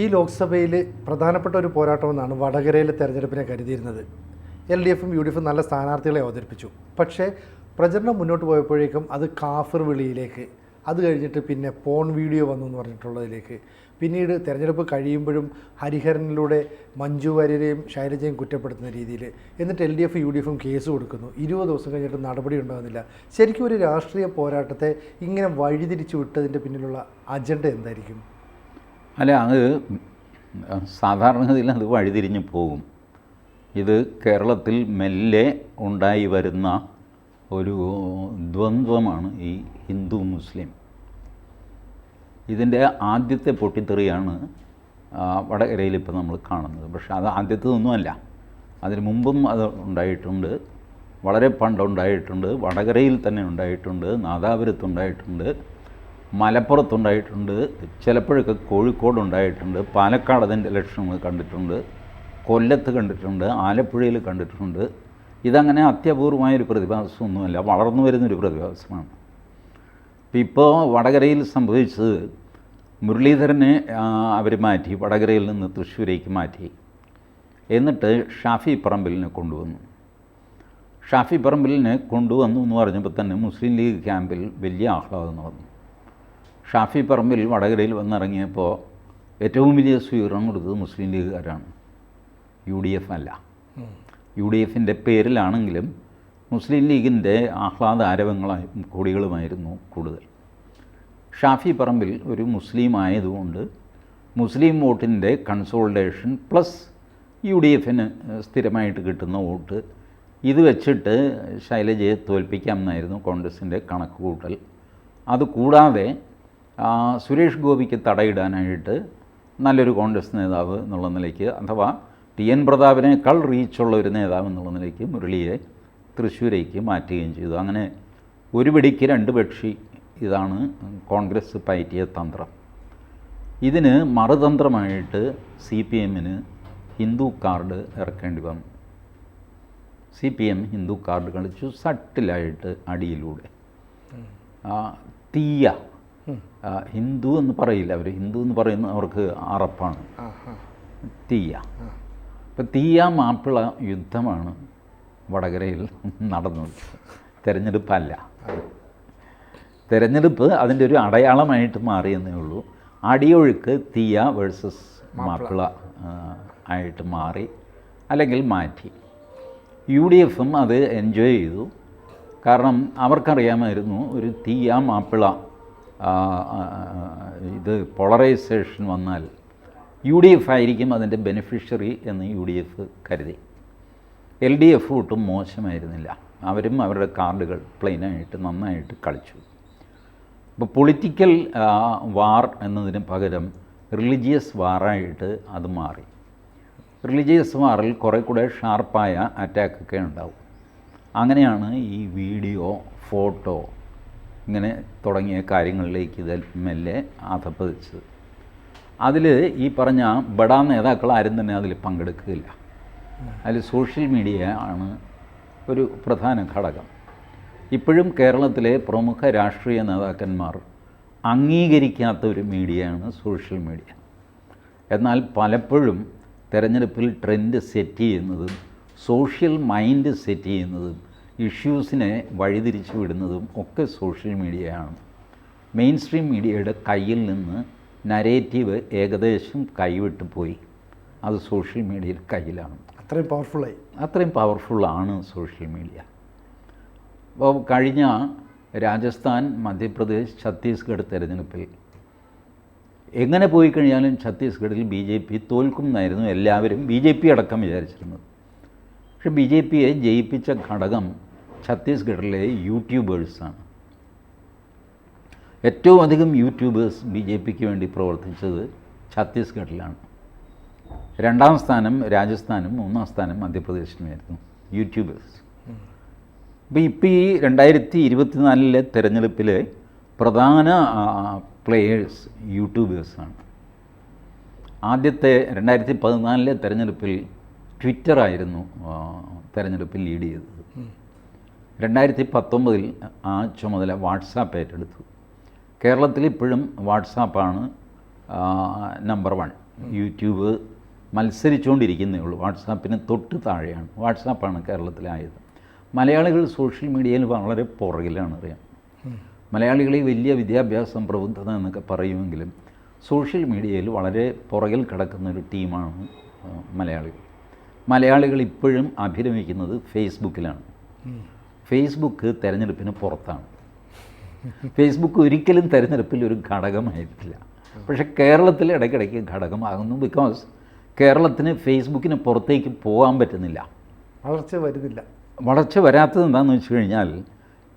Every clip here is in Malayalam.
ഈ ലോക്സഭയിൽ പ്രധാനപ്പെട്ട ഒരു പോരാട്ടമെന്നാണ് വടകരയിലെ തെരഞ്ഞെടുപ്പിനെ കരുതിയിരുന്നത്. എൽ ഡി എഫും യു ഡി എഫും നല്ല സ്ഥാനാർത്ഥികളെ അവതരിപ്പിച്ചു. പക്ഷേ പ്രചരണം മുന്നോട്ട് പോയപ്പോഴേക്കും അത് കാഫർ വിളിയിലേക്ക് അത് കഴിഞ്ഞിട്ട് പിന്നെ പോൺ വീഡിയോ വന്നു എന്ന് പറഞ്ഞിട്ടുള്ളതിലേക്ക്. പിന്നീട് തിരഞ്ഞെടുപ്പ് കഴിയുമ്പോഴും ഹരിഹരനിലൂടെ മഞ്ജു വാര്യരെയും ശൈലജയും കുറ്റപ്പെടുത്തുന്ന രീതിയിൽ. എന്നിട്ട് L D F U D എഫും കേസ് കൊടുക്കുന്നു. ഇരുപത് ദിവസം കഴിഞ്ഞിട്ട് നടപടി ഉണ്ടാകുന്നില്ല. ശരിക്കും ഒരു രാഷ്ട്രീയ പോരാട്ടത്തെ ഇങ്ങനെ വഴിതിരിച്ചു വിട്ടതിന്റെ പിന്നിലുള്ള അജണ്ട എന്തായിരിക്കും? അല്ല അത് സാധാരണഗതിയിൽ അത് വഴിതിരിഞ്ഞ് പോകും. ഇത് കേരളത്തിൽ മെല്ലെ ഉണ്ടായി വരുന്ന ഒരു ദ്വന്ദ്വമാണ് ഈ ഹിന്ദു മുസ്ലിം. ഇതിന്റെ ആദ്യത്തെ പൊട്ടിത്തെറിയാണ് വടകരയിൽ ഇപ്പോൾ നമ്മൾ കാണുന്നത്. പക്ഷേ അത് ആദ്യത്തേതൊന്നുമല്ല. അതിന് മുമ്പും അത് ഉണ്ടായിട്ടുണ്ട്. വളരെ പണ്ടുണ്ടായിട്ടുണ്ട്. വടകരയിൽ തന്നെ ഉണ്ടായിട്ടുണ്ട്. നാദാപുരത്തുണ്ടായിട്ടുണ്ട് മലപ്പുറത്തുണ്ടായിട്ടുണ്ട് ചിലപ്പോഴൊക്കെ കോഴിക്കോട് ഉണ്ടായിട്ടുണ്ട് പാലക്കാട് അതിന്റെ ലക്ഷണങ്ങൾ കണ്ടിട്ടുണ്ട് കൊല്ലത്ത് കണ്ടിട്ടുണ്ട് ആലപ്പുഴയിൽ കണ്ടിട്ടുണ്ട്. ഇതങ്ങനെ അത്യപൂർവമായൊരു പ്രതിഭാസമൊന്നുമല്ല വളർന്നു വരുന്നൊരു പ്രതിഭാസമാണ്. ഇപ്പം ഇപ്പോൾ വടകരയിൽ സംഭവിച്ചത് മുരളീധരനെ അവർ മാറ്റി വടകരയിൽ നിന്ന് തൃശ്ശൂരേക്ക് മാറ്റി. എന്നിട്ട് ഷാഫി പറമ്പിലിനെ കൊണ്ടുവന്നു. ഷാഫി പറമ്പിലിനെ കൊണ്ടുവന്നു എന്ന് പറഞ്ഞപ്പോൾ തന്നെ മുസ്ലിം ലീഗ് ക്യാമ്പിൽ വലിയ ആഹ്ലാദം നടന്നു. ഷാഫി പറമ്പിൽ വടകരയിൽ വന്നിറങ്ങിയപ്പോൾ ഏറ്റവും വലിയ സ്വീകരണം കൊടുത്തത് മുസ്ലിം ലീഗുകാരാണ്. യു ഡി എഫ് അല്ല. യു ഡി എഫിന്റെ പേരിലാണെങ്കിലും മുസ്ലിം ലീഗിന്റെ ആഹ്ലാദ ആരവങ്ങളായി കൊടികളുമായിരുന്നു കൂടുതൽ. ഷാഫി പറമ്പിൽ ഒരു മുസ്ലിം ആയതുകൊണ്ട് മുസ്ലിം വോട്ടിന്റെ കൺസോൾട്ടേഷൻ പ്ലസ് യു ഡി എഫിന് സ്ഥിരമായിട്ട് കിട്ടുന്ന വോട്ട് ഇത് വെച്ചിട്ട് ശൈലജയെ തോൽപ്പിക്കാമെന്നായിരുന്നു കോൺഗ്രസിന്റെ കണക്ക് കൂട്ടൽ അതുകൂടാതെ സുരേഷ് ഗോപിക്ക് തടയിടാനായിട്ട് നല്ലൊരു കോൺഗ്രസ് നേതാവ് എന്നുള്ള നിലയ്ക്ക് അഥവാ ടി എൻ പ്രതാപിനേക്കാൾ റീച്ചുള്ള ഒരു നേതാവ് എന്നുള്ള നിലയ്ക്ക് മുരളിയെ തൃശ്ശൂരേക്ക് മാറ്റുകയും ചെയ്തു. അങ്ങനെ ഒരു പിടിക്ക് രണ്ട് പക്ഷി ഇതാണ് കോൺഗ്രസ് പയറ്റിയ തന്ത്രം. ഇതിന് മറുതന്ത്രമായിട്ട് സി പി എമ്മിന് ഹിന്ദു കാർഡ് ഇറക്കേണ്ടി വന്നു. C P M Hindu card കളിച്ചു സട്ടിലായിട്ട് അടിയിലൂടെ. തീയ ഹിന്ദു എന്ന് പറയില്ല. അവർ ഹിന്ദു എന്ന് പറയുന്ന അവർക്ക് അറപ്പാണ്. തീയ. ഇപ്പം തീയ മാപ്പിള യുദ്ധമാണ് വടകരയിൽ നടന്നത്. തിരഞ്ഞെടുപ്പല്ല. തിരഞ്ഞെടുപ്പ് അതിന്റെ ഒരു അടയാളമായിട്ട് മാറിയെന്നേ ഉള്ളൂ. അടിയൊഴുക്ക് തീയ വേഴ്സസ് മാപ്പിള ആയിട്ട് മാറി അല്ലെങ്കിൽ മാറ്റി. യു ഡി എഫും അത് എൻജോയ് ചെയ്തു. കാരണം അവർക്കറിയാമായിരുന്നു ഒരു തീയ മാപ്പിള ഇത് പോളറൈസേഷൻ വന്നാൽ യു ഡി എഫ് ആയിരിക്കും അതിന്റെ ബെനിഫിഷ്യറി എന്ന് യു ഡി എഫ് കരുതി. എൽ ഡി എഫ് ഒട്ടും മോശമായിരുന്നില്ല. അവരും അവരുടെ കാർഡുകൾ പ്ലെയിനായിട്ട് നന്നായിട്ട് കളിച്ചു. ഇപ്പോൾ പൊളിറ്റിക്കൽ വാർ എന്നതിന് പകരം റിലീജിയസ് വാറായിട്ട് അത് മാറി. റിലീജിയസ് വാറിൽ കുറേ കൂടെ ഷാർപ്പായ അറ്റാക്കൊക്കെ ഉണ്ടാവും. അങ്ങനെയാണ് ഈ വീഡിയോ ഫോട്ടോ ഇങ്ങനെ തുടങ്ങിയ കാര്യങ്ങളിലേക്ക് ഇത് മെല്ലെ അധപ്പതിച്ചത് അതിൽ ഈ പറഞ്ഞ ബഡാ നേതാക്കൾ ആരും തന്നെ അതിൽ പങ്കെടുക്കുകയില്ല. അതിൽ സോഷ്യൽ മീഡിയ ആണ് ഒരു പ്രധാന ഘടകം. ഇപ്പോഴും കേരളത്തിലെ പ്രമുഖ രാഷ്ട്രീയ നേതാക്കന്മാർ അംഗീകരിക്കാത്ത ഒരു മീഡിയയാണ് സോഷ്യൽ മീഡിയ. എന്നാൽ പലപ്പോഴും തിരഞ്ഞെടുപ്പിൽ ട്രെൻഡ് സെറ്റ് ചെയ്യുന്നതും സോഷ്യൽ മൈൻഡ് സെറ്റ് ചെയ്യുന്നതും ഇഷ്യൂസിനെ വഴിതിരിച്ചു വിടുന്നതും ഒക്കെ സോഷ്യൽ മീഡിയയാണ്. മെയിൻ സ്ട്രീം മീഡിയയുടെ കയ്യിൽ നിന്ന് നരേറ്റീവ് ഏകദേശം കൈവിട്ട് പോയി. അത് സോഷ്യൽ മീഡിയയുടെ കയ്യിലാണ്. അത്രയും പവർഫുള്ളായി. അത്രയും പവർഫുള്ളാണ് സോഷ്യൽ മീഡിയ. അപ്പോൾ കഴിഞ്ഞ രാജസ്ഥാൻ മധ്യപ്രദേശ് ഛത്തീസ്ഗഡ് തെരഞ്ഞെടുപ്പിൽ എങ്ങനെ പോയി കഴിഞ്ഞാലും ഛത്തീസ്ഗഡിൽ ബി ജെ പി തോൽക്കുമെന്നായിരുന്നു എല്ലാവരും ബി ജെ പി അടക്കം വിചാരിച്ചിരുന്നത്. പക്ഷേ ബി ജെ പിയെ ജയിപ്പിച്ച ഘടകം ഛത്തീസ്ഗഡിലെ യൂട്യൂബേഴ്സാണ്. ഏറ്റവും അധികം യൂട്യൂബേഴ്സ് ബി ജെ പിക്ക് വേണ്ടി പ്രവർത്തിച്ചത് ഛത്തീസ്ഗഡിലാണ്. രണ്ടാം സ്ഥാനം രാജസ്ഥാനും മൂന്നാം സ്ഥാനം മധ്യപ്രദേശിനുമായിരുന്നു യൂട്യൂബേഴ്സ്. അപ്പോൾ ഇപ്പോൾ ഈ രണ്ടായിരത്തി ഇരുപത്തിനാലിലെ തെരഞ്ഞെടുപ്പിലെ പ്രധാന പ്ലേയേഴ്സ് യൂട്യൂബേഴ്സാണ്. ആദ്യത്തെ രണ്ടായിരത്തി പതിനാലിലെ തെരഞ്ഞെടുപ്പിൽ ട്വിറ്ററായിരുന്നു തെരഞ്ഞെടുപ്പിൽ ലീഡ് ചെയ്തത്. രണ്ടായിരത്തി പത്തൊമ്പതിൽ ആ ചുമതല വാട്സാപ്പ് ഏറ്റെടുത്തു. കേരളത്തിൽ ഇപ്പോഴും വാട്സാപ്പാണ് നമ്പർ വൺ യൂട്യൂബ് മത്സരിച്ചുകൊണ്ടിരിക്കുന്നേ ഉള്ളൂ വാട്സാപ്പിന് തൊട്ട് താഴെയാണ്. വാട്സാപ്പാണ് കേരളത്തിലായത്. മലയാളികൾ സോഷ്യൽ മീഡിയയിൽ വളരെ പുറകിലാണ് അറിയാം. മലയാളികളെ വലിയ വിദ്യാഭ്യാസം പ്രബുദ്ധത എന്നൊക്കെ പറയുമെങ്കിലും സോഷ്യൽ മീഡിയയിൽ വളരെ പുറകിൽ കിടക്കുന്ന ഒരു ടീമാണ് മലയാളികൾ. മലയാളികൾ ഇപ്പോഴും അഭിരമിക്കുന്നത് ഫേസ്ബുക്കിലാണ്. ഫേസ്ബുക്ക് തിരഞ്ഞെടുപ്പിന് പുറത്താണ്. ഫേസ്ബുക്ക് ഒരിക്കലും തിരഞ്ഞെടുപ്പിൽ ഒരു ഘടകമായിട്ടില്ല. പക്ഷേ കേരളത്തിൽ ഇടയ്ക്കിടയ്ക്ക് ഘടകമാകുന്നു ബിക്കോസ് കേരളത്തിന് ഫേസ്ബുക്കിന് പുറത്തേക്ക് പോകാൻ പറ്റുന്നില്ല. വളർച്ച വരുന്നില്ല. വളർച്ച വരാത്തത് എന്താണെന്ന് വെച്ച് കഴിഞ്ഞാൽ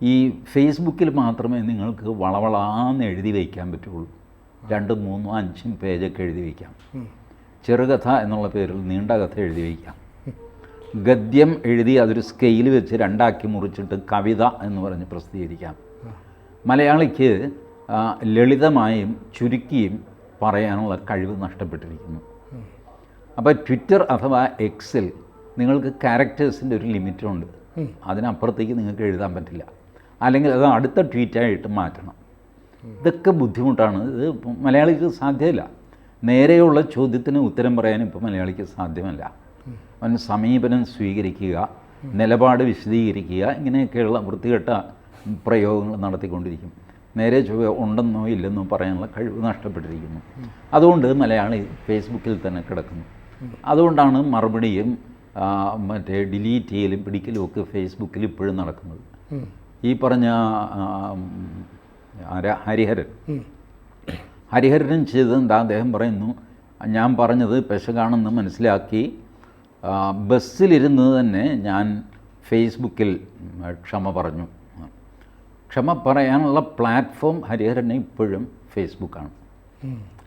ഈ ഫേസ്ബുക്കിൽ മാത്രമേ നിങ്ങൾക്ക് വളവളാന്ന് എഴുതി വയ്ക്കാൻ പറ്റുള്ളൂ. രണ്ടും മൂന്നും അഞ്ചും പേജൊക്കെ എഴുതി വയ്ക്കാം. ചെറുകഥ എന്നുള്ള പേരിൽ നീണ്ട കഥ എഴുതി വയ്ക്കാം. ഗദ്യം എഴുതി അതൊരു സ്കെയിൽ വെച്ച് രണ്ടാക്കി മുറിച്ചിട്ട് കവിത എന്ന് പറഞ്ഞ് പ്രസിദ്ധീകരിക്കാം. മലയാളിക്ക് ലളിതമായും ചുരുക്കിയും പറയാനുള്ള കഴിവ് നഷ്ടപ്പെട്ടിരിക്കുന്നു. അപ്പോൾ ട്വിറ്റർ അഥവാ എക്സിൽ നിങ്ങൾക്ക് ക്യാരക്ടേഴ്സിന്റെ ഒരു ലിമിറ്റുണ്ട് അതിനപ്പുറത്തേക്ക് നിങ്ങൾക്ക് എഴുതാൻ പറ്റില്ല. അല്ലെങ്കിൽ അത് അടുത്ത ട്വീറ്റായിട്ട് മാറ്റണം. ഇതൊക്കെ ബുദ്ധിമുട്ടാണ്. ഇത് മലയാളിക്ക് സാധ്യമല്ല നേരെയുള്ള ചോദ്യത്തിന് ഉത്തരം പറയാൻ ഇപ്പോൾ മലയാളിക്ക് സാധ്യമല്ല. അവൻ സമീപനം സ്വീകരിക്കുക നിലപാട് വിശദീകരിക്കുക ഇങ്ങനെയൊക്കെയുള്ള വൃത്തികെട്ട പ്രയോഗങ്ങൾ നടത്തിക്കൊണ്ടിരിക്കും. നേരെ ചൊവ്വ ഉണ്ടെന്നോ ഇല്ലെന്നോ പറയാനുള്ള കഴിവ് നഷ്ടപ്പെട്ടിരിക്കുന്നു. അതുകൊണ്ട് മലയാളി ഫേസ്ബുക്കിൽ തന്നെ കിടക്കുന്നു. അതുകൊണ്ടാണ് മറുപടിയും മറ്റേ ഡിലീറ്റ് ചെയ്യലും പിടിക്കലും ഒക്കെ ഫേസ്ബുക്കിൽ ഇപ്പോഴും നടക്കുന്നത്. ഈ പറഞ്ഞ ഹരിഹരൻ. ഹരിഹരൻ ചെയ്തെന്താ അദ്ദേഹം പറയുന്നു ഞാൻ പറഞ്ഞത് പെശകാണെന്ന് മനസ്സിലാക്കി ബസ്സിലിരുന്ന് തന്നെ ഞാൻ ഫേസ്ബുക്കിൽ ക്ഷമ പറഞ്ഞു. ക്ഷമ പറയാനുള്ള പ്ലാറ്റ്ഫോം ഹരിഹരനെ ഇപ്പോഴും ഫേസ്ബുക്കാണ്.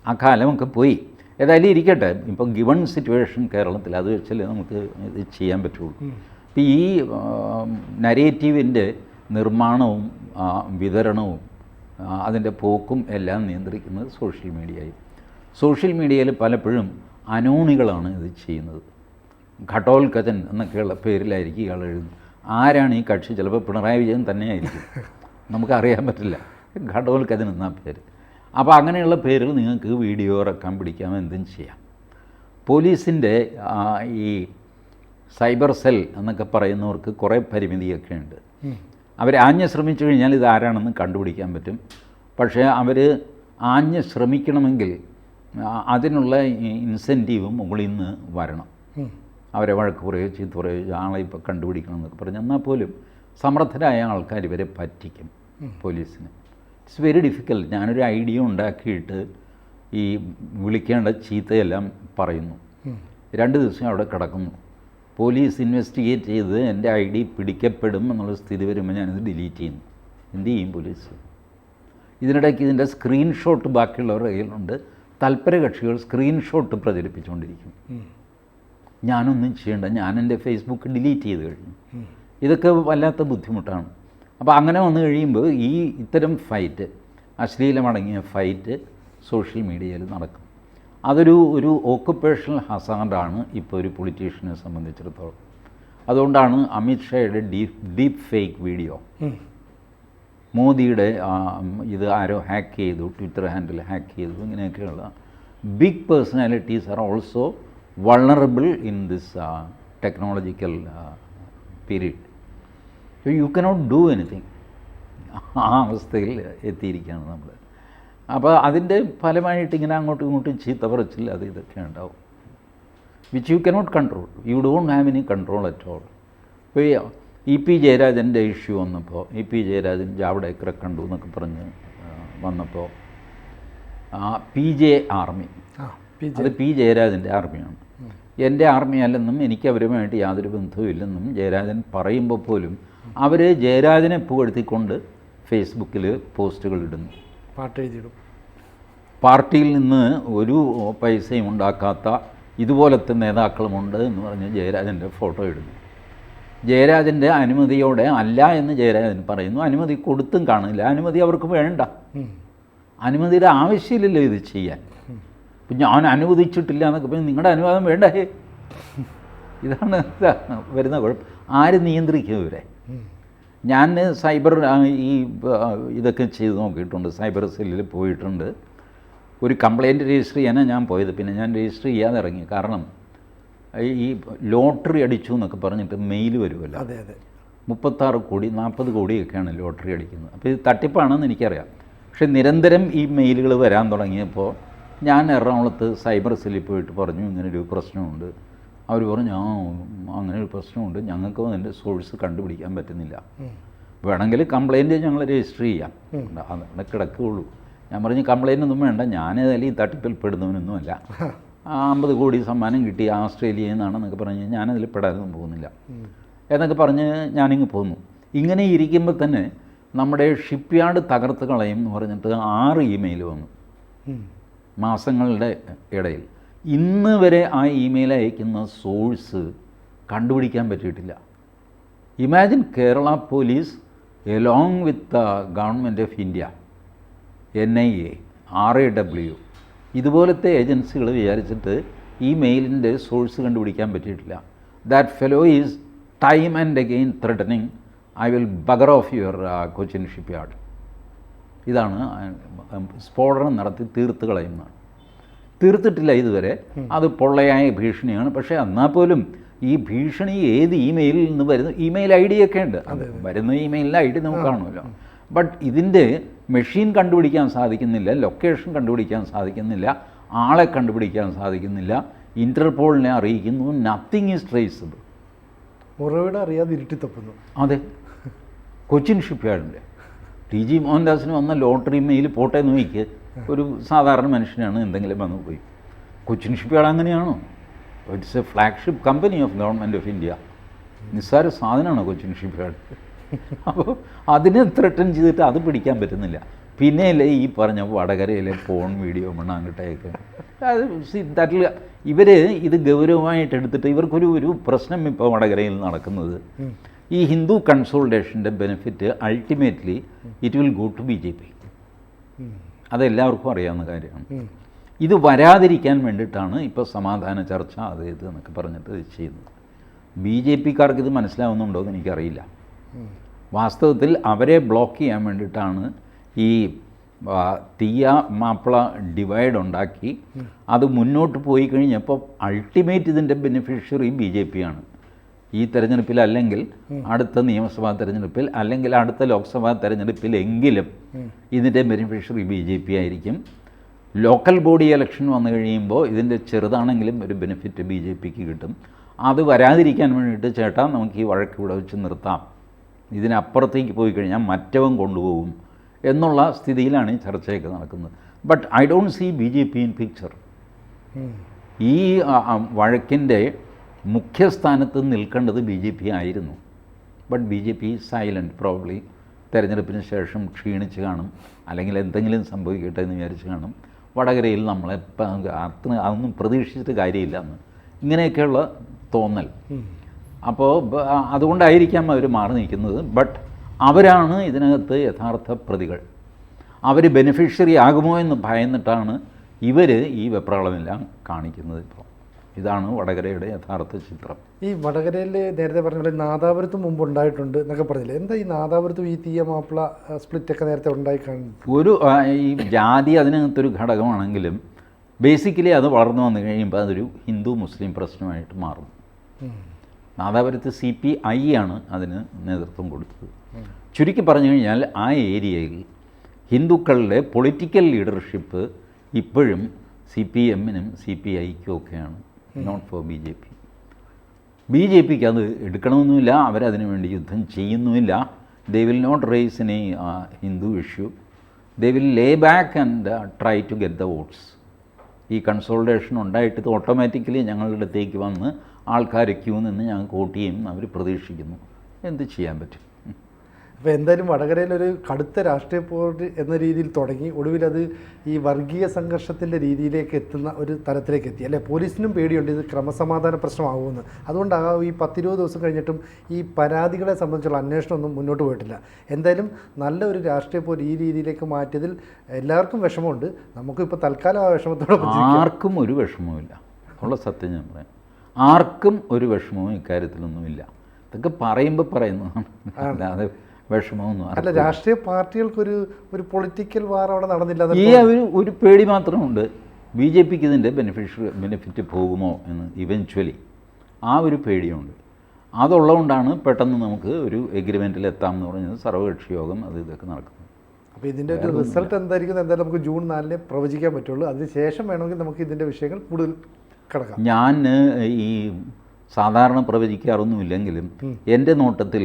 ആ കാലമൊക്കെ പോയി. ഏതായാലും ഇരിക്കട്ടെ. ഇപ്പോൾ ഗിവൺ സിറ്റുവേഷൻ കേരളത്തിൽ അത് വെച്ചല്ലേ നമുക്ക് ഇത് ചെയ്യാൻ പറ്റുള്ളൂ. അപ്പോൾ ഈ നരേറ്റീവിന്റെ നിർമ്മാണവും വിതരണവും അതിന്റെ പോക്കും എല്ലാം നിയന്ത്രിക്കുന്നത് സോഷ്യൽ മീഡിയയിൽ സോഷ്യൽ മീഡിയയിൽ പലപ്പോഴും അനോണികളാണ് ഇത് ചെയ്യുന്നത്. ഘട്ടോൽക്കഥൻ എന്നൊക്കെയുള്ള പേരിലായിരിക്കും ഇയാൾ എഴുതുന്നത്. ആരാണ് ഈ കക്ഷി? ചിലപ്പോൾ പിണറായി വിജയൻ തന്നെയായിരിക്കും. നമുക്കറിയാൻ പറ്റില്ല. ഘടോൽക്കഥൻ എന്നാ പേര്. അപ്പോൾ അങ്ങനെയുള്ള പേരിൽ നിങ്ങൾക്ക് വീഡിയോ ഇറക്കാൻ പിടിക്കാം എന്തും ചെയ്യാം. പോലീസിന്റെ ഈ സൈബർ സെൽ എന്നൊക്കെ പറയുന്നവർക്ക് കുറേ പരിമിതിയൊക്കെ ഉണ്ട്. അവർ ആഞ്ഞ് ശ്രമിച്ചു കഴിഞ്ഞാൽ ഇത് ആരാണെന്ന് കണ്ടുപിടിക്കാൻ പറ്റും. പക്ഷേ അവർ ആഞ്ഞ് ശ്രമിക്കണമെങ്കിൽ അതിനുള്ള ഇൻസെന്റീവ് മുകളിൽ നിന്ന് വരണം. അവരെ വഴക്ക് പറയുകയോ ചീത്ത പറയുകയോ ആളെ ഇപ്പോൾ കണ്ടുപിടിക്കണം എന്നൊക്കെ പറഞ്ഞു എന്നാൽ പോലും സമർത്ഥരായ ആൾക്കാർ ഇവരെ പറ്റിക്കും പോലീസിന്. ഇറ്റ്സ് വെരി ഡിഫിക്കൽട്ട് ഞാനൊരു ഐഡിയ ഉണ്ടാക്കിയിട്ട് ഈ വിളിക്കേണ്ട ചീത്തയെല്ലാം പറയുന്നു. രണ്ട് ദിവസം അവിടെ കിടക്കുന്നു. പോലീസ് ഇൻവെസ്റ്റിഗേറ്റ് ചെയ്ത് എന്റെ ഐ ഡി പിടിക്കപ്പെടും എന്നുള്ള സ്ഥിതി വരുമ്പോൾ ഞാനിത് ഡിലീറ്റ് ചെയ്യുന്നു. എന്ത് ചെയ്യും പോലീസ്? ഇതിനിടയ്ക്ക് ഇതിന്റെ സ്ക്രീൻഷോട്ട് ബാക്കിയുള്ളവരുടെ കയ്യിലുണ്ട്. തൽപര കക്ഷികൾ സ്ക്രീൻഷോട്ട് പ്രചരിപ്പിച്ചുകൊണ്ടിരിക്കും. ഞാനൊന്നും ചെയ്യണ്ട. ഞാൻ എന്റെ ഫേസ്ബുക്ക് ഡിലീറ്റ് ചെയ്ത് കഴിഞ്ഞു. ഇതൊക്കെ വല്ലാത്ത ബുദ്ധിമുട്ടാണ്. അപ്പോൾ അങ്ങനെ വന്നു കഴിയുമ്പോൾ ഈ ഇത്തരം ഫൈറ്റ് അശ്ലീലമടങ്ങിയ ഫൈറ്റ് സോഷ്യൽ മീഡിയയിൽ നടക്കും. അതൊരു ഒരു ഓക്കുപ്പേഷണൽ ഹസാൻഡാണ് ഇപ്പോൾ ഒരു പൊളിറ്റീഷ്യനെ സംബന്ധിച്ചിടത്തോളം. അതുകൊണ്ടാണ് അമിത് ഷായുടെ ഡീപ് ഡീപ്പ് ഫേക്ക് വീഡിയോ മോദിയുടെ ഇത് ആരോ ഹാക്ക് ചെയ്തു ട്വിറ്റർ ഹാൻഡിൽ ഹാക്ക് ചെയ്തു ഇങ്ങനെയൊക്കെയുള്ള. Big personalities are also vulnerable in this technological period you cannot do anything ആ അവസ്ഥയിൽ എത്തിയിരിക്കുകയാണ് നമ്മൾ. അപ്പോൾ അതിന്റെ ഫലമായിട്ട് ഇങ്ങനെ അങ്ങോട്ടും ഇങ്ങോട്ടും ചീത്ത പറച്ചിൽ അത് ഇതൊക്കെ ഉണ്ടാവും. Which you cannot control you don't have any control at all ഇപ്പോൾ ഇ പി ജയരാജന്റെ ഇഷ്യൂ വന്നപ്പോൾ ഇ പി ജയരാജൻ ജാവ്ഡേക്കറെ കണ്ടു എന്നൊക്കെ പറഞ്ഞ് ആ, വന്നപ്പോൾ പി ജെ ആർമി. അത് പി ജയരാജന്റെ ആർമിയാണ്. എന്റെ ആർമി അല്ലെന്നും എനിക്ക് അവരുമായിട്ട് യാതൊരു ബന്ധവുമില്ലെന്നും ജയരാജൻ പറയുമ്പോൾ പോലും അവർ ജയരാജനെ പുകഴ്ത്തിക്കൊണ്ട് ഫേസ്ബുക്കിൽ പോസ്റ്റുകൾ ഇടുന്നു. പാർട്ടി എഴുതിയിടും. പാർട്ടിയിൽ നിന്ന് ഒരു പൈസയും ഉണ്ടാക്കാത്ത ഇതുപോലത്തെ നേതാക്കളുമുണ്ട് എന്ന് പറഞ്ഞ് ജയരാജന്റെ ഫോട്ടോ ഇടുന്നു. ജയരാജന്റെ അനുമതിയോടെ അല്ല എന്ന് ജയരാജൻ പറയുന്നു. അനുമതി കൊടുത്തും കാണില്ല. അനുമതി അവർക്ക് വേണ്ട. അനുമതിയുടെ ആവശ്യമില്ലല്ലോ ഇത് ചെയ്യാൻ. ഇപ്പം ഞാൻ അനുവദിച്ചിട്ടില്ല എന്നൊക്കെ പറഞ്ഞ് നിങ്ങളുടെ അനുവാദം വേണ്ടേ? ഇതാണ് വരുന്ന കുഴപ്പം. ആര് നിയന്ത്രിക്കും ഇവരെ? ഞാൻ സൈബർ ഈ ഇതൊക്കെ ചെയ്ത് നോക്കിയിട്ടുണ്ട്. സൈബർ സെല്ലിൽ പോയിട്ടുണ്ട്. ഒരു കംപ്ലയിന്റ് രജിസ്റ്റർ ചെയ്യാനാണ് ഞാൻ പോയത്. പിന്നെ ഞാൻ രജിസ്റ്റർ ചെയ്യാതെ ഇറങ്ങി. കാരണം ഈ- ലോട്ടറി അടിച്ചു എന്നൊക്കെ പറഞ്ഞിട്ട് മെയിൽ വരുമല്ലോ. അതെ അതെ. മുപ്പത്താറ് കോടി നാൽപ്പത് കോടിയൊക്കെയാണ് ലോട്ടറി അടിക്കുന്നത്. അപ്പോൾ ഇത് തട്ടിപ്പാണെന്ന് എനിക്കറിയാം. പക്ഷേ നിരന്തരം ഈ മെയിലുകൾ വരാൻ തുടങ്ങിയപ്പോൾ ഞാൻ എറണാകുളത്ത് സൈബർ സെല്ലിൽ പോയിട്ട് പറഞ്ഞു ഇങ്ങനൊരു പ്രശ്നമുണ്ട്. അവർ പറഞ്ഞു ആ അങ്ങനെ ഒരു പ്രശ്നമുണ്ട്. ഞങ്ങൾക്ക് അതിന്റെ സോഴ്സ് കണ്ടുപിടിക്കാൻ പറ്റുന്നില്ല. വേണമെങ്കിൽ കംപ്ലയിന്റ് ഞങ്ങൾ രജിസ്റ്റർ ചെയ്യാം. അതവിടെ കിടക്കുകയുള്ളൂ. ഞാൻ പറഞ്ഞു കംപ്ലയിന്റ് ഒന്നും വേണ്ട ഞാനേതായാലും ഈ തട്ടിപ്പിൽ പെടുന്നവനൊന്നുമല്ല ആ അമ്പത് കോടി സമ്മാനം കിട്ടി ആസ്ട്രേലിയയിൽ നിന്നാണെന്നൊക്കെ പറഞ്ഞ് ഞാനതിൽ പെടാനൊന്നും പോകുന്നില്ല. എന്നൊക്കെ പറഞ്ഞ് ഞാനിങ്ങ് പോന്നു. ഇങ്ങനെ ഇരിക്കുമ്പോൾ തന്നെ നമ്മുടെ ഷിപ്പ് യാർഡ് തകർത്ത് കളയും എന്ന് പറഞ്ഞിട്ട് ആറ് ഇമെയിൽ വന്നു. മാസങ്ങളുടെ ഇടയിൽ. ഇന്ന് വരെ ആ ഇമെയിൽ അയക്കുന്ന സോഴ്സ് കണ്ടുപിടിക്കാൻ പറ്റിയിട്ടില്ല. Imagine Kerala police along with the government of India N I A R A W. ഇതുപോലത്തെ ഏജൻസികൾ വിചാരിച്ചിട്ട് ഈ മെയിലിന്റെ സോഴ്സ് കണ്ടുപിടിക്കാൻ പറ്റിയിട്ടില്ല. That fellow is time and again threatening I will bugger off your Cochin shipyard ഇതാണ് സ്ഫോടനം നടത്തി തീർത്ത് കളയുന്നതാണ് തീർത്തിട്ടില്ല ഇതുവരെ. അത് പൊള്ളയായ ഭീഷണിയാണ്. പക്ഷേ എന്നാൽ പോലും ഈ ഭീഷണി ഏത് ഇമെയിലിൽ നിന്ന് വരുന്ന? ഇമെയിൽ ഐ ഡി ഒക്കെ ഉണ്ട്. വരുന്ന ഇമെയിലിൽ ഐ ഡി നമുക്ക് കാണുമല്ലോ. ബട്ട് ഇതിന്റെ മെഷീൻ കണ്ടുപിടിക്കാൻ സാധിക്കുന്നില്ല ലൊക്കേഷൻ കണ്ടുപിടിക്കാൻ സാധിക്കുന്നില്ല ആളെ കണ്ടുപിടിക്കാൻ സാധിക്കുന്നില്ല. ഇന്റർപോളിനെ അറിയിക്കുന്നു. നത്തിങ് ഈസ് ട്രേസബിൾ ഉറവിടം അറിയാതെ ഇരുട്ടി തപ്പുന്നു അതെ. കൊച്ചിൻ ഷിപ്പ് യാർഡിന്റെ ടി ജി മോഹൻദാസിന് വന്ന ലോട്ടറി മെയിൽ പോട്ടെ നോക്കി ഒരു സാധാരണ മനുഷ്യനാണ് എന്തെങ്കിലും വന്നു പോയി. കൊച്ചിൻ ഷിപ്പ്യാർഡ് അങ്ങനെയാണോ? It's a flagship company of government of India നിസ്സാര സാധനമാണ് കൊച്ചിൻ ഷിപ്പ്യാർഡ്? അപ്പോൾ അതിനെ ത്രെട്ടൻ ചെയ്തിട്ട് അത് പിടിക്കാൻ പറ്റുന്നില്ല. പിന്നെയല്ലേ ഈ പറഞ്ഞ വടകരയിലെ ഫോൺ വീഡിയോ മണ്ണാങ്കട്ടയൊക്കെ. അത് ദാറ്റിൽ ഇവർ ഇത് ഗൗരവമായിട്ട് എടുത്തിട്ട് ഇവർക്കൊരു ഒരു പ്രശ്നം ഇപ്പോൾ വടകരയിൽ നടക്കുന്നത്. ഈ ഹിന്ദു കൺസോൾട്ടേഷന്റെ benefit ultimately it will go to B J P അതെല്ലാവർക്കും അറിയാവുന്ന കാര്യമാണ്. ഇത് വരാതിരിക്കാൻ വേണ്ടിയിട്ടാണ് ഇപ്പോൾ സമാധാന ചർച്ച അത് ഇത് എന്നൊക്കെ പറഞ്ഞിട്ട് ചെയ്യുന്നത്. ബി ജെ പിക്കാർക്ക് ഇത് മനസ്സിലാവുന്നുണ്ടോ എന്ന് എനിക്കറിയില്ല. വാസ്തവത്തിൽ അവരെ ബ്ലോക്ക് ചെയ്യാൻ വേണ്ടിയിട്ടാണ് ഈ തീയ മാപ്പിള ഡിവൈഡ് ഉണ്ടാക്കി. അത് മുന്നോട്ട് പോയി കഴിഞ്ഞപ്പോൾ അൾട്ടിമേറ്റ് ഇതിന്റെ ബെനിഫിഷ്യറി ബി ജെ പി ആണ്. ഈ തെരഞ്ഞെടുപ്പിൽ അല്ലെങ്കിൽ അടുത്ത നിയമസഭാ തെരഞ്ഞെടുപ്പിൽ അല്ലെങ്കിൽ അടുത്ത ലോക്സഭാ തെരഞ്ഞെടുപ്പിൽ എങ്കിലും ഇതിന്റെ ബെനിഫിഷ്യറി ബി ജെ പി ആയിരിക്കും. ലോക്കൽ ബോഡി ഇലക്ഷൻ വന്നു കഴിയുമ്പോൾ ഇതിന്റെ ചെറുതാണെങ്കിലും ഒരു ബെനിഫിറ്റ് ബി ജെ പിക്ക് കിട്ടും. അത് വരാതിരിക്കാൻ വേണ്ടിയിട്ട് ചേട്ടാ നമുക്ക് ഈ വഴക്ക് ഇവിടെ വെച്ച് നിർത്താം. ഇതിനപ്പുറത്തേക്ക് പോയി കഴിഞ്ഞാൽ മറ്റവൻ കൊണ്ടുപോകും എന്നുള്ള സ്ഥിതിയിലാണ് ഈ ചർച്ചയൊക്കെ നടക്കുന്നത്. But I don't see B J P in picture ഈ വഴക്കിന്റെ മുഖ്യസ്ഥാനത്ത് നിൽക്കേണ്ടത് ബി ജെ പി ആയിരുന്നു. But B J P silent probably തെരഞ്ഞെടുപ്പിന് ശേഷം ക്ഷീണിച്ച് കാണും. അല്ലെങ്കിൽ എന്തെങ്കിലും സംഭവിക്കട്ടെ എന്ന് വിചാരിച്ച് കാണും. വടകരയിൽ നമ്മളെ അത്ര അതൊന്നും പ്രതീക്ഷിച്ചിട്ട് കാര്യമില്ല എന്ന്. ഇങ്ങനെയൊക്കെയുള്ള തോന്നൽ. അപ്പോൾ അതുകൊണ്ടായിരിക്കാം അവർ മാറി നിൽക്കുന്നത്. ബട്ട് അവരാണ് ഇതിനകത്ത് യഥാർത്ഥ പ്രതികൾ. അവർ ബെനിഫിഷ്യറി ആകുമോ എന്ന് ഭയന്നിട്ടാണ് ഇവർ ഈ വെപ്രാളമെല്ലാം കാണിക്കുന്നത് ഇപ്പോൾ. ഇതാണ് വടകരയുടെ യഥാർത്ഥ ചിത്രം. ഈ വടകരയിൽ നേരത്തെ പറഞ്ഞ പോലെ നാദാപുരത്ത് മുമ്പ് ഉണ്ടായിട്ടുണ്ട് എന്നൊക്കെ പറഞ്ഞില്ലേ? എന്താ ഈ നാദാപുരത്തും ഈ തീയ മാപ്പിള സ്പ്ലിറ്റൊക്കെ നേരത്തെ ഉണ്ടായി കാണും ഒരു ഈ ജാതി അതിനകത്തൊരു ഘടകമാണെങ്കിലും ബേസിക്കലി അത് വളർന്നു വന്നു കഴിയുമ്പോൾ അതൊരു ഹിന്ദു മുസ്ലിം പ്രശ്നമായിട്ട് മാറും. നാദാപുരത്ത് സി പി ഐ ആണ് അതിന് നേതൃത്വം കൊടുത്തത്. ചുരുക്കി പറഞ്ഞു കഴിഞ്ഞാൽ ആ ഏരിയയിൽ ഹിന്ദുക്കളുടെ പൊളിറ്റിക്കൽ ലീഡർഷിപ്പ് ഇപ്പോഴും സി പി എമ്മിനും സി പി ഐക്കും ഒക്കെയാണ്. Not for B J P. B J പിക്ക് അത് എടുക്കണമെന്നുമില്ല അവരതിനു വേണ്ടി യുദ്ധം ചെയ്യുന്നുമില്ല. They will not raise in a Hindu issue they will lay back and try to get the votes ഈ കൺസോൾട്ടേഷൻ ഉണ്ടായിട്ട് ഇത് ഓട്ടോമാറ്റിക്കലി ഞങ്ങളുടെ അടുത്തേക്ക് വന്ന് ആൾക്കാർ ക്യൂ നിന്ന് ഞങ്ങൾക്ക് വോട്ട് ചെയ്യും അവർ പ്രതീക്ഷിക്കുന്നു. എന്ത് ചെയ്യാൻ പറ്റും? അപ്പോൾ എന്തായാലും വടകരയിലൊരു കടുത്ത രാഷ്ട്രീയ പോര് എന്ന രീതിയിൽ തുടങ്ങി. ഒടുവിൽ അത് ഈ വർഗീയ സംഘർഷത്തിന്റെ രീതിയിലേക്ക് എത്തുന്ന ഒരു തലത്തിലേക്ക് എത്തി. അല്ലേ? പോലീസിനും പേടിയുണ്ട് ഇത് ക്രമസമാധാന പ്രശ്നമാകുമെന്ന്. അതുകൊണ്ടാണ് ഈ പത്തിരുപത് ദിവസം കഴിഞ്ഞിട്ടും ഈ പരാതികളെ സംബന്ധിച്ചുള്ള അന്വേഷണമൊന്നും മുന്നോട്ട് പോയിട്ടില്ല. എന്തായാലും നല്ല ഒരു രാഷ്ട്രീയ പോര് ഈ രീതിയിലേക്ക് മാറ്റിയതിൽ എല്ലാവർക്കും വിഷമമുണ്ട്. നമുക്കിപ്പോൾ തൽക്കാലം ആ വിഷമത്തോടെ ആർക്കും ഒരു വിഷമവുമില്ല ഉള്ള സത്യം ഞാൻ പറയാം. ആർക്കും ഒരു വിഷമവും ഇക്കാര്യത്തിലൊന്നുമില്ല. ഇതൊക്കെ പറയുമ്പോൾ പറയുന്നതാണ്. അല്ലാതെ വിഷമമൊന്നും അല്ല രാഷ്ട്രീയ പാർട്ടികൾക്കൊരു ഒരു പൊളിറ്റിക്കൽ വാർ അവിടെ നടന്നില്ല ഈ ഒരു ഒരു പേടി മാത്രമുണ്ട്. ബി ജെ പിക്ക് ഇതിന്റെ ബെനിഫിഷ്യറി ബെനിഫിറ്റ് പോകുമോ എന്ന് ഇവൻച്വലി ആ ഒരു പേടിയുണ്ട്. അതുള്ളതുകൊണ്ടാണ് പെട്ടെന്ന് നമുക്ക് ഒരു എഗ്രിമെന്റിൽ എത്താം എന്ന് പറഞ്ഞത് സർവകക്ഷി യോഗം അത് ഇതൊക്കെ നടക്കുന്നത്. അപ്പോൾ ഇതിന്റെ ഒരു റിസൾട്ട് എന്തായിരിക്കും എന്തായാലും നമുക്ക് ജൂൺ നാലിനെ പ്രവചിക്കാൻ പറ്റുള്ളൂ. അതിനുശേഷം വേണമെങ്കിൽ നമുക്ക് ഇതിന്റെ വിഷയങ്ങൾ കൂടുതൽ കിടക്കാം. ഞാൻ ഈ സാധാരണ പ്രവചിക്കാറൊന്നുമില്ലെങ്കിലും എന്റെ നോട്ടത്തിൽ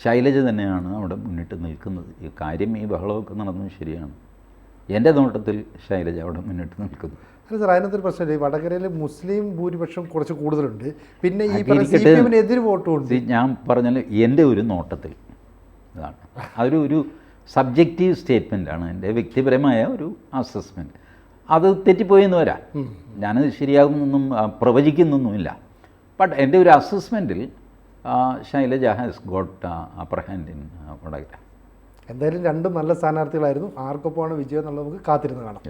ശൈലജ തന്നെയാണ് അവിടെ മുന്നിട്ട് നിൽക്കുന്നത്. ഈ കാര്യം ഈ ബഹളമൊക്കെ നടന്നത് ശരിയാണ്. എന്റെ നോട്ടത്തിൽ ശൈലജ അവിടെ മുന്നിട്ട് നിൽക്കുന്നു. അല്ല സാർ അതിനകത്തൊരു പ്രശ്നമില്ല ഈ വടകരയിൽ മുസ്ലിം ഭൂരിപക്ഷം കുറച്ച് കൂടുതലുണ്ട്. പിന്നെ ഈ എതിര് വോട്ടും ഉണ്ട് ഞാൻ പറഞ്ഞാൽ എന്റെ ഒരു നോട്ടത്തിൽ ഇതാണ്. അതൊരു ഒരു സബ്ജക്റ്റീവ് സ്റ്റേറ്റ്മെന്റാണ് എന്റെ വ്യക്തിപരമായ ഒരു അസസ്മെന്റ് അത് തെറ്റിപ്പോയെന്ന് വരാം. ഞാനത് ശരിയാകുന്നൊന്നും പ്രവചിക്കുന്നൊന്നുമില്ല. ബട്ട് എന്റെ ഒരു അസസ്മെന്റിൽ Shailaja has got upper hand in Vadakara എന്തായാലും രണ്ടും നല്ല സ്ഥാനാർത്ഥികളായിരുന്നു. ആർക്കൊപ്പമാണ് വിജയം എന്നുള്ളത് നമുക്ക് കാത്തിരുന്ന് കാണാം.